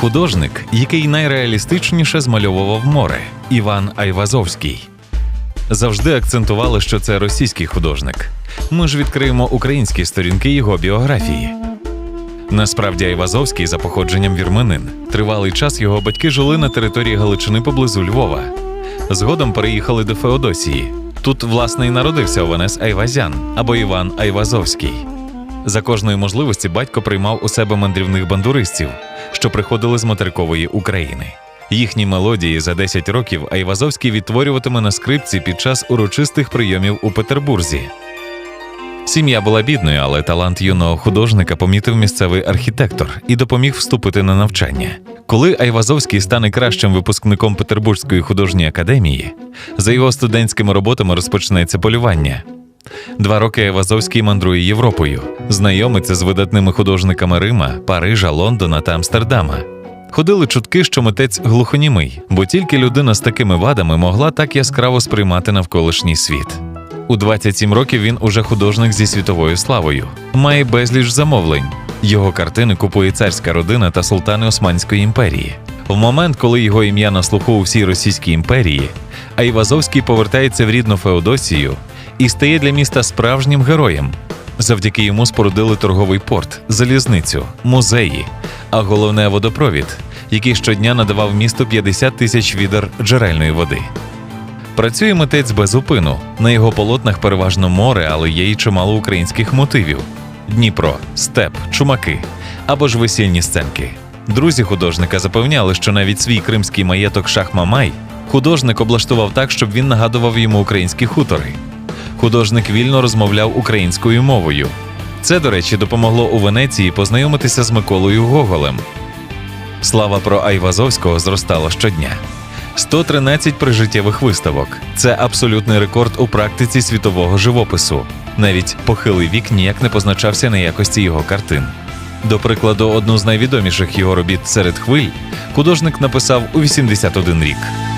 Художник, який найреалістичніше змальовував море Іван Айвазовський. Завжди акцентували, що це російський художник. Ми ж відкриємо українські сторінки його біографії. Насправді Айвазовський за походженням вірменин. Тривалий час його батьки жили на території Галичини поблизу Львова. Згодом переїхали до Феодосії. Тут, власне, і народився Овенес Айвазян або Іван Айвазовський. За кожної можливості батько приймав у себе мандрівних бандуристів, що приходили з материкової України. Їхні мелодії за 10 років Айвазовський відтворюватиме на скрипці під час урочистих прийомів у Петербурзі. Сім'я була бідною, але талант юного художника помітив місцевий архітектор і допоміг вступити на навчання. Коли Айвазовський стане кращим випускником Петербурзької художньої академії, за його студентськими роботами розпочнеться полювання. Два роки Айвазовський мандрує Європою, знайомиться з видатними художниками Рима, Парижа, Лондона та Амстердама. Ходили чутки, що митець глухонімий, бо тільки людина з такими вадами могла так яскраво сприймати навколишній світ. У 27 років він уже художник зі світовою славою, має безліч замовлень. Його картини купує царська родина та султани Османської імперії. В момент, коли його ім'я на слуху у всій Російській імперії, Айвазовський повертається в рідну Феодосію і стає для міста справжнім героєм. Завдяки йому спорудили торговий порт, залізницю, музеї, а головне водопровід, який щодня надавав місту 50 тисяч відер джерельної води. Працює митець без упину. На його полотнах переважно море, але є й чимало українських мотивів: Дніпро, степ, чумаки або ж весільні сценки. Друзі художника запевняли, що навіть свій кримський маєток Шахмамай художник облаштував так, щоб він нагадував йому українські хутори. Художник вільно розмовляв українською мовою. Це, до речі, допомогло у Венеції познайомитися з Миколою Гоголем. Слава про Айвазовського зростала щодня. 113 прижиттєвих виставок. Це абсолютний рекорд у практиці світового живопису. Навіть похилий вік ніяк не позначався на якості його картин. До прикладу, одну з найвідоміших його робіт серед хвиль художник написав у 81 рік.